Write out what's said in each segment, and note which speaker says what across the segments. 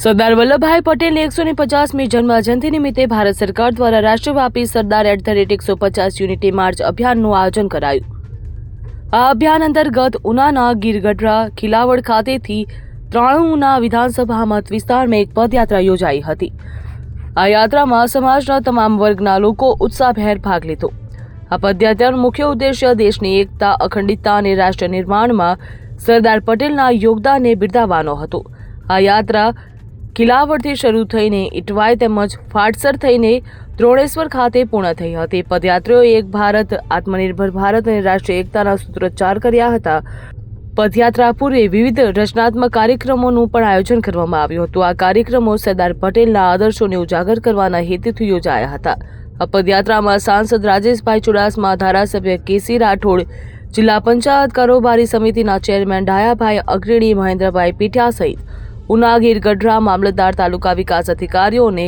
Speaker 1: સરદાર વલ્લભભાઈ પટેલની એકસો ને પચાસમી જન્મજયંતિ નિમિત્તે ભારત સરકાર દ્વારા રાષ્ટ્રવ્યાપી સરદાર એટ ધ રેટ એકસો પચાસ યુનિટી માર્ચ અભિયાનનું આયોજન કરાયું. આ અભિયાન અંતર્ગત ઉનાના ગીરગઢરા ખિલાવડ ખાતેથી ત્રાણુના વિધાનસભા મત વિસ્તારમાં એક પદયાત્રા યોજાઈ હતી. આ યાત્રામાં સમાજના તમામ વર્ગના લોકો ઉત્સાહભેર ભાગ લીધો. આ પદયાત્રાનો મુખ્ય ઉદ્દેશ્ય દેશની એકતા, અખંડિતતા અને રાષ્ટ્ર નિર્માણમાં સરદાર પટેલના યોગદાનને બિરદાવવાનો હતો. આ યાત્રા કિલાવડથી શરૂ થઈને ઇટવાય તેમજ ફાટસર થઈને દ્રોણેશ્વર ખાતે પૂર્ણ થઈ હતી. પદયાત્રીઓએ એક ભારત, આત્મનિર્ભર ભારત અને રાષ્ટ્રીય એકતાના સૂત્રોચ્ચાર કર્યા હતા. પદયાત્રા પૂર્વે વિવિધ રચનાત્મક કાર્યક્રમોનું પણ આયોજન કરવામાં આવ્યું હતું. આ કાર્યક્રમો સરદાર પટેલના આદર્શોને ઉજાગર કરવાના હેતુથી યોજાયા હતા. આ પદયાત્રામાં સાંસદ રાજેશભાઈ ચુડાસમા, ધારાસભ્ય કેસી રાઠોડ, જિલ્લા પંચાયત કારોબારી સમિતિના ચેરમેન ડાયાભાઈ અગ્રણી, મહેન્દ્રભાઈ પીઠા સહિત ઉનાગીર ગઢડા મામલતદાર તાલુકા વિકાસ અધિકારીઓ અને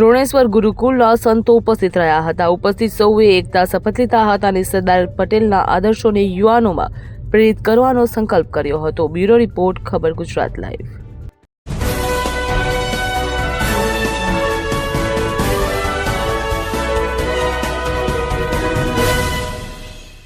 Speaker 1: દ્રોણેશ્વર ગુરુકુળના સંતો ઉપસ્થિત રહ્યા હતા. ઉપસ્થિત સૌએ એકતા શપથ લીધા હતા અને સરદાર પટેલના આદર્શોને યુવાનોમાં પ્રેરિત કરવાનો સંકલ્પ કર્યો હતો. બ્યુરો રિપોર્ટ, ખબર ગુજરાત લાઈવ.